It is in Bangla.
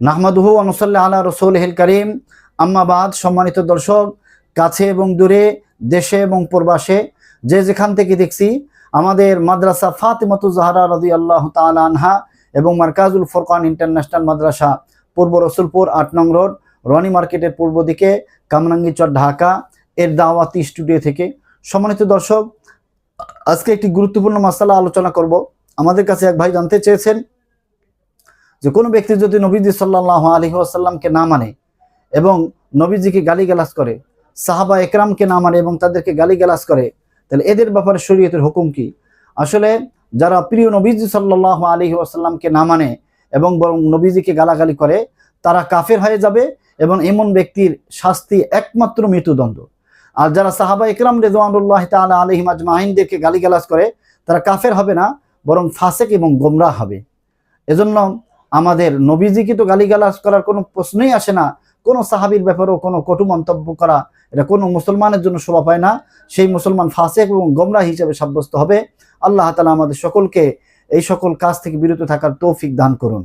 নাহমাদুহু অনুসল্লাহ আল্লাহ রসুল হিল করিম। আম্মাবাদ সম্মানিত দর্শক, কাছে এবং দূরে, দেশে এবং প্রবাসে, যে যেখান থেকে দেখছি, আমাদের মাদ্রাসা ফাতিমাতু জাহারা রদি আল্লাহ আনহা এবং মার্কাজুল ফোরকান ইন্টারন্যাশনাল মাদ্রাসা, পূর্ব রসুলপুর, আট নং রোড, রনি মার্কেটের পূর্ব দিকে, কামরাঙ্গি চর, ঢাকা। এর দাওয়াতি স্টুডিও থেকে। সম্মানিত দর্শক, আজকে একটি গুরুত্বপূর্ণ মাসালা আলোচনা করব। আমাদের কাছে এক ভাই জানতে চেয়েছেন যে কোনো ব্যক্তি যদি নবীজি সাল্লাহ আলী আসাল্লামকে না মানে এবং নবীজিকে গালিগালাজ করে, সাহাবা একরামকে না মানে এবং তাদেরকে গালিগালাজ করে, তাহলে এদের ব্যাপারে শরীয়তের হুকুম কি? আসলে যারা প্রিয় নবীজি সাল্লাহ আলী আসাল্লামকে না মানে এবং বরং নবীজিকে গালাগালি করে, তারা কাফের হয়ে যাবে এবং এমন ব্যক্তির শাস্তি একমাত্র মৃত্যুদণ্ড। আর যারা সাহাবা ইকরাম রেজওয়ানুল্লাহ তালা আলহিম আজমাহিনদেরকে গালিগালাজ করে, তারা কাফের হবে না, বরং ফাসেক এবং গোমরা হবে। এজন্য আমাদের নবীজিকে তো গালিগালাজ করার কোনো প্রশ্নই আসে না। কোনো সাহাবির ব্যাপারেও কোনো কটু মন্তব্য করা, এটা কোনো মুসলমানের জন্য শোভা পায় না। সেই মুসলমান ফাঁসেক এবং গোমরা হিসেবে সাব্যস্ত হবে। আল্লাহ তালা আমাদের সকলকে এই সকল কাজ থেকে বিরত থাকার তৌফিক দান করুন।